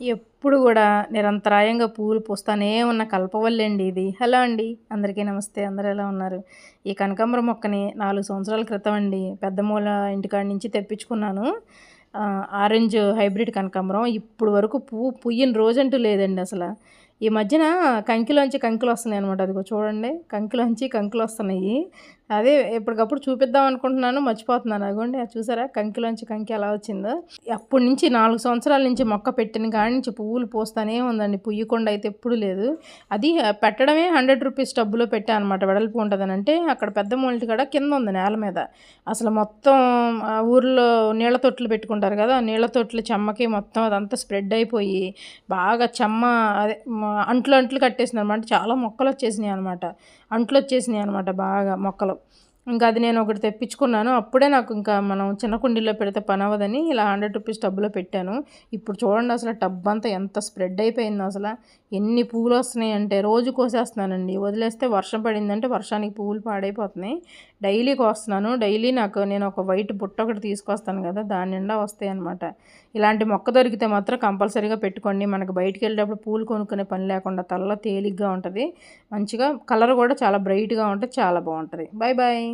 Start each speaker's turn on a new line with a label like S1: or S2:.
S1: ఎప్పుడు కూడా నిరంతరాయంగా పూలు పూస్తానే ఉన్న కల్పవల్లండి ఇది. హలో అండి అందరికీ నమస్తే. అందరూ ఎలా ఉన్నారు? ఈ కనకాంబరం మొక్కని నాలుగు సంవత్సరాల క్రితం అండి పెద్ద మూల ఇంటికాడ నుంచి తెప్పించుకున్నాను. ఆరెంజ్ హైబ్రిడ్ కనకాంబరం. ఇప్పుడు వరకు పువ్వు పుయ్యిన రోజంటూ లేదండి అసలు. ఈ మధ్యన కంకిలోంచి కంకులు వస్తున్నాయి అనమాట అదిగో చూడండి. కంకిలోంచి కంకులు వస్తున్నాయి. అదే ఎప్పటికప్పుడు చూపిద్దాం అనుకుంటున్నాను మర్చిపోతున్నాను. అదిగోండి చూసారా? కంకిలోంచి కంకి ఎలా వచ్చిందో. అప్పటి నుంచి నాలుగు సంవత్సరాల నుంచి మొక్క పెట్టిన కాడి నుంచి పువ్వులు పోస్తానే ఉందండి. పుయ్యకుండా అయితే ఎప్పుడు లేదు. అది పెట్టడమే హండ్రెడ్ రూపీస్ టబ్బులో పెట్టా అనమాట. వెడల్పు ఉంటుందని అంటే అక్కడ పెద్ద మూలిటి కాడ కింద ఉంది నేల మీద. అసలు మొత్తం ఊర్లో నీళ్ళ తొట్లు పెట్టుకుంటారు కదా నీళ్ళ తొట్లు చెమ్మకి మొత్తం అదంతా స్ప్రెడ్ అయిపోయి బాగా చెమ్మ అదే అంట్లు అంట్లు కట్టేసినాయి అనమాట. చాలా మొక్కలు వచ్చేసినాయి అనమాట. అంట్లు వచ్చేసినాయి అనమాట బాగా మొక్కలు. வேண்டும் ఇంకా అది నేను ఒకటి తెప్పించుకున్నాను. అప్పుడే నాకు ఇంకా మనం చిన్న కుండీలో పెడితే పని అవ్వదని ఇలా హండ్రెడ్ రూపీస్ టబ్లో పెట్టాను. ఇప్పుడు చూడండి అసలు టబ్ అంతా ఎంత స్ప్రెడ్ అయిపోయిందో అసలు. ఎన్ని పువ్వులు వస్తున్నాయి అంటే రోజు కోసేస్తున్నానండి. వదిలేస్తే వర్షం పడిందంటే వర్షానికి పువ్వులు పాడైపోతున్నాయి. డైలీ కోస్తున్నాను. డైలీ నాకు నేను ఒక వైట్ బుట్ట ఒకటి తీసుకొస్తాను కదా దాని నిండా వస్తాయి అనమాట ఇలాంటి మొక్క దొరికితే మాత్రం కంపల్సరీగా పెట్టుకోండి. మనకు బయటికి వెళ్ళేటప్పుడు పూలు కొనుక్కునే పని లేకుండా తల్ల తేలిగ్గా ఉంటుంది. మంచిగా కలర్ కూడా చాలా బ్రైట్గా ఉంటుంది. చాలా బాగుంటుంది. Bye bye